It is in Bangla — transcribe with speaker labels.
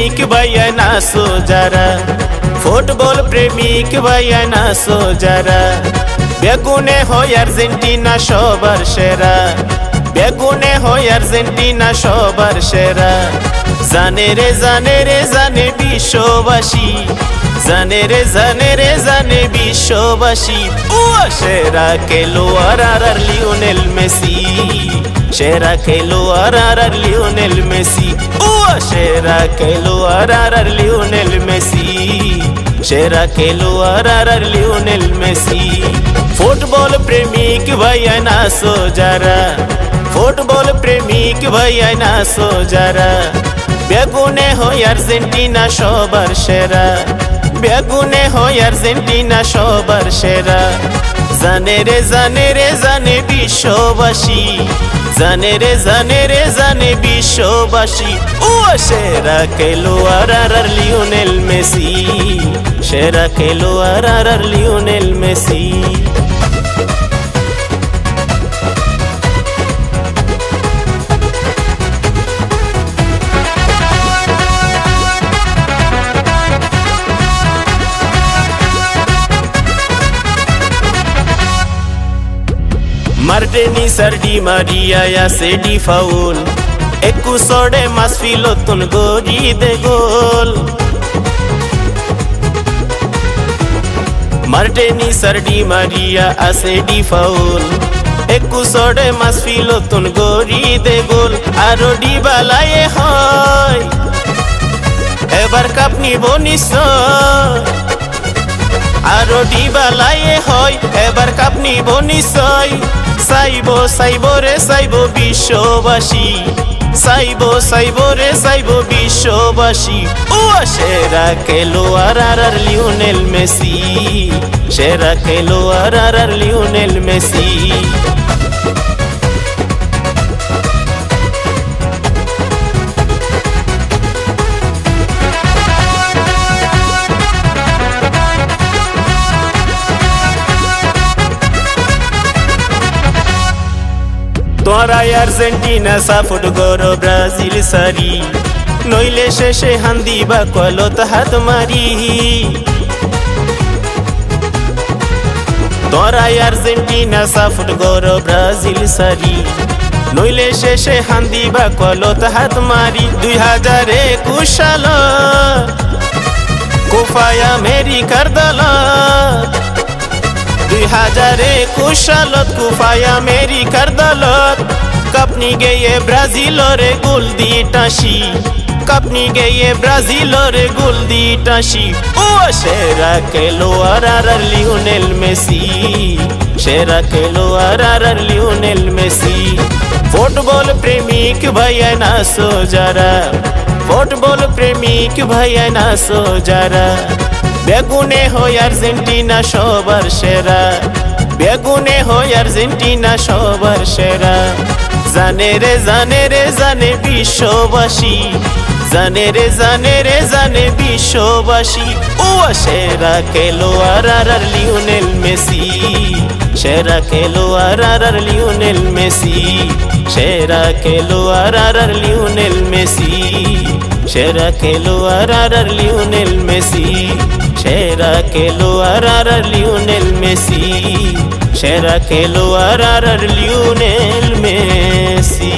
Speaker 1: প্রেমিক ভাইয়া নাচো যারা ফুটবল প্রেমিক ভাইয়া নাচো যারা বেগুনে হয় আর্জেন্টিনা সবার সেরা। বেগুনে হয় আর্জেন্টিনা সবার সেরা। জানে রে জানে রে, জানে বিশ্ববাসী। জানে রে জানে রে, জানে বিশ্ববাসী। ও সেরা খেলোয়াড় আর আর লিওনেল মেসি। সেরা খেলোয়াড় আর আর লিওনেল মেসি। ও সেরা খেলোয়াড় আর আর লিওনেল মেসি। সেরা খেলোয়াড় আর আর লিওনেল মেসি। ফুটবল প্রেমিক ভাইয়া নাচো যারা। ফুটবল প্রেমিক ভাইয়া নাচো যারা। বেগুনে হয় আর্জেন্টিনা সবার সেরা। বেগুনে হয় আর্জেন্টিনা সবার সেরা। জানে রে জানে রে, জানে বিশ্ববাসী। জানে রে জানে রে, জানে বিশ্ববাসী। ও সেরা খেলোয়াড় আর আর লিওনেল মেসি। সেরা খেলোয়াড় আর আর Lionel Messi. Sedi faul Eku sode mas filotun gori de gol Marteni sardi Maria asedi faul Eku sode mas filotun gori de gol Aro di balaye হয় এবার কাপ নিব নিশ্চয় আরও বালায়ে হয়, এবার কাপ নিব নিশ্চয়। সাইব সাইব রে সাইব বিশ্ববাসী। সাইব সাইব রে সাইব বিশ্ববাসী। ও, সেরা খেলো আর আর লিওনেল মেসি। সেরা খেলোয়াড় আর আর লিওনেল মেসি। তোরা আর্জেন্টিনা, সাপোর্ট করো ব্রাজিল সারি। নইলে শেষে হান্দি বা কলত হাত মারি। তোরা আর্জেন্টিনা, সাপোর্ট করো ব্রাজিল সারি। নইলে শেষে হান্দি বা কলত হাত মারি। দুই হাজার একুশ সাল কোফায় আমেরিকার দলত দুই হাজার একুশ সালত কুফায় আমেরিকার দলত। কাপনি গেয়ে ব্রাজিলরে গোল দি টাসি। কাপনি গেয়ে ব্রাজিলরে গোল দি টাসি। ও সেরা খেলোয়াড় আর লিওনেল মেসি। সেরা খেলোয়াড় আর লিওনেল মেসি। ফুটবল প্রেমিক ভাইয়া নাচো যারা ফুটবল প্রেমিক ভাইয়া নাচো যারা বেগুনে হয় আর্জেন্টিনা সবার সেরা। বেগুনে হয় আর্জেন্টিনা সবার সেরা। জানে রে জানে রে, জানে বিশ্ববাসী। জানে রে জানে রে, জানে বিশ্ববাসী। ও সেরা খেলোয়াড় আর লিওনেল মেসি। সেরা খেলোয়াড় আর লিওনেল মেসি। সেরা খেলোয়াড় আর লিওনেল মেসি। সেরা খেলোয়াড় আর লিওনেল মেসি। সেরা খেলোয়াড় আর লিওনেল মেসি সেরা খেলোয়াড় আর লিওনেল মেসি